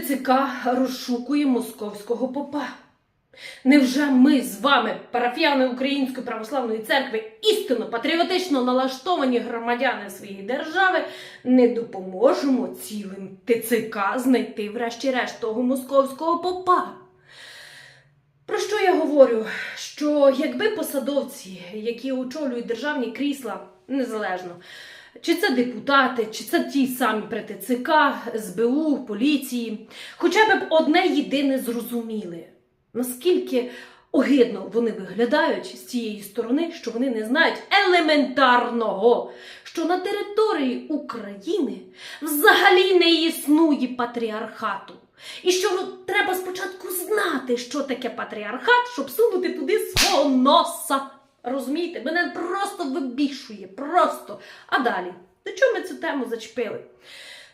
ТЦК розшукує московського попа. Невже ми з вами, парафіяни Української православної церкви, істинно патріотично налаштовані громадяни своєї держави, не допоможемо цілим ТЦК знайти врешті-решт того московського попа? Про що я говорю? Що якби посадовці, які очолюють державні крісла, незалежно, чи це депутати, чи це ті самі при ТЦК, СБУ, поліції, хоча б одне єдине зрозуміли, наскільки огидно вони виглядають з цієї сторони, що вони не знають елементарного, що на території України взагалі не існує патріархату. І що треба спочатку знати, що таке патріархат, щоб сунути туди свого носа. Розумієте, мене просто вибішує, просто. А далі, до чого ми цю тему зачепили?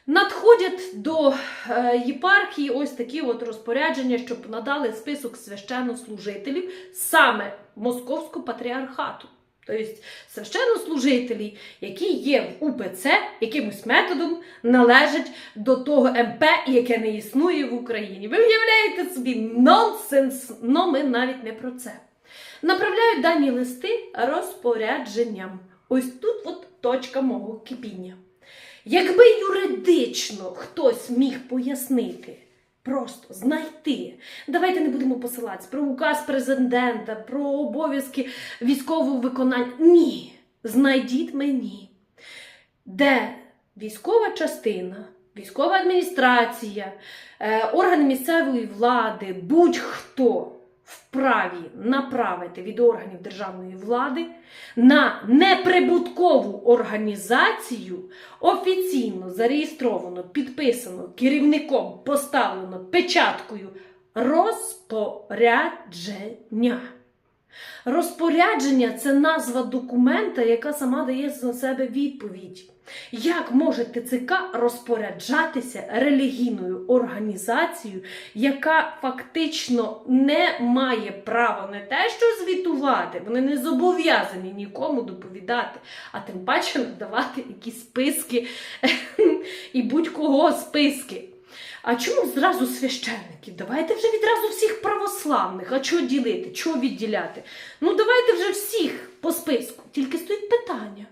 Надходять до е, єпархії ось такі от розпорядження, щоб надали список священнослужителів саме Московського патріархату. Тобто священнослужителі, які є в УПЦ, якимось методом належать до того МП, яке не існує в Україні. Ви уявляєте собі нонсенс, но ми навіть не про це. Направляють дані листи розпорядженням. Ось тут от точка мого кипіння. Якби юридично хтось міг пояснити, просто знайти, давайте не будемо посилатися про указ президента, про обов'язки військового виконання. Ні, знайдіть мені, де військова частина, військова адміністрація, е, органи місцевої влади, будь-хто вправі направити від органів державної влади на неприбуткову організацію, офіційно зареєстровано, підписано керівником, поставлено печаткою розпорядження. Розпорядження це назва документа, яка сама дає за себе відповідь. Як може ТЦК розпоряджатися релігійною організацією, яка фактично не має права не те, що звітувати, вони не зобов'язані нікому доповідати, а тим паче надавати якісь списки і будь-кого списки. А чому зразу священників? Давайте вже відразу всіх православних. А чого ділити? Чого відділяти? Ну давайте вже всіх по списку. Тільки стоїть питання.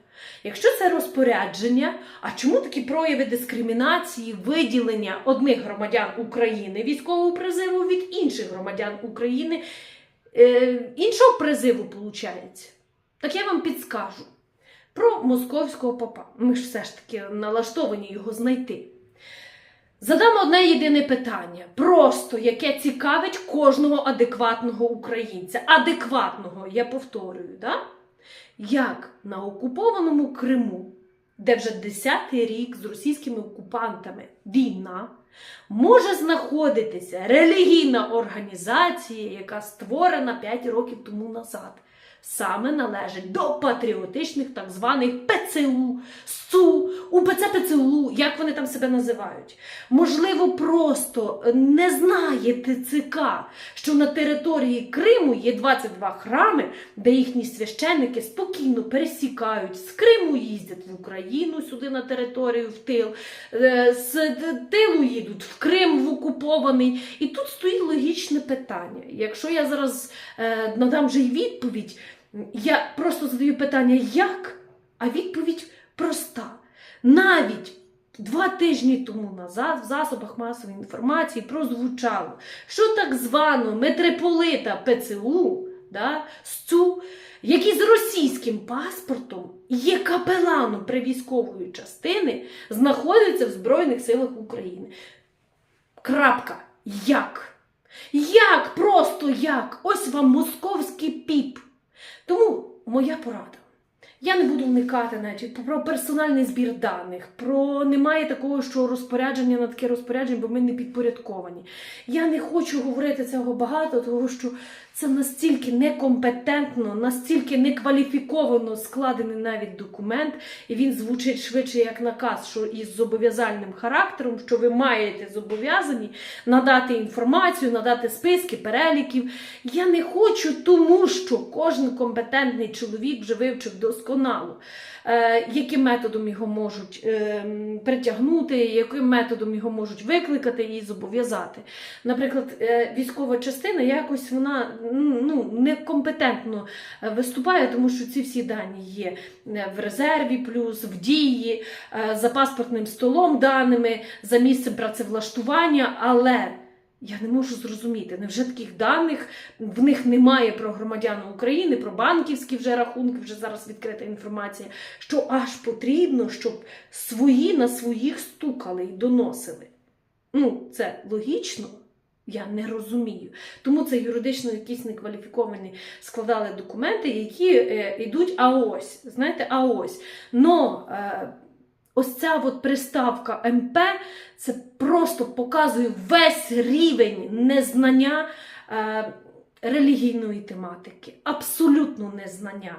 Якщо це розпорядження, а чому такі прояви дискримінації, виділення одних громадян України військового призиву від інших громадян України е, іншого призиву виходить? Так я вам підскажу про московського попа. Ми ж все ж таки налаштовані його знайти. Задам одне єдине питання, просто яке цікавить кожного адекватного українця. Адекватного, я повторюю, да? як на окупованому Криму, де вже 10-й рік з російськими окупантами війна, може знаходитися релігійна організація, яка створена 5 років тому назад. Саме належить до патріотичних так званих ПЦУ, СУ, УПЦ ПЦУ, як вони там себе називають. Можливо, просто не знає ТЦК, що на території Криму є 22 храми, де їхні священники спокійно пересікають, з Криму їздять в Україну сюди на територію, в тил, е, з тилу їдуть в Крим в окупований. І тут стоїть логічне питання. Якщо я зараз е, надам вже й відповідь, я просто задаю питання, як? А відповідь проста. Навіть два тижні тому назад в засобах масової інформації прозвучало, що так звано митрополита ПЦУ, да, СЦУ, який з російським паспортом є капеланом при військової частини, знаходиться в Збройних силах України. Крапка. Як? Як? Просто як? Ось вам московський піп. Тому моя порада. Я не буду вникати навіть про персональний збір даних, про немає такого, що розпорядження на таке розпорядження, бо ми не підпорядковані. Я не хочу говорити цього багато, тому що це настільки некомпетентно, настільки некваліфіковано складений навіть документ, і він звучить швидше як наказ, що із зобов'язальним характером, що ви маєте зобов'язані надати інформацію, надати списки, переліків. Я не хочу, тому що кожен компетентний чоловік вже вивчив досконало досконало, е, яким методом його можуть е, притягнути, яким методом його можуть викликати і зобов'язати. Наприклад, е, військова частина якось вона ну, некомпетентно виступає, тому що ці всі дані є в резерві, плюс в дії, за паспортним столом даними, за місцем працевлаштування, але. Я не можу зрозуміти, невже таких даних в них немає про громадян України, про банківські вже рахунки, вже зараз відкрита інформація, що аж потрібно, щоб свої на своїх стукали і доносили. Ну, це логічно. Я не розумію. Тому це юридично якісь некваліфіковані складали документи, які е, йдуть а ось. Знаєте, а ось. Но е, ось ця от приставка МП це просто показує весь рівень незнання е, релігійної тематики. Абсолютно незнання.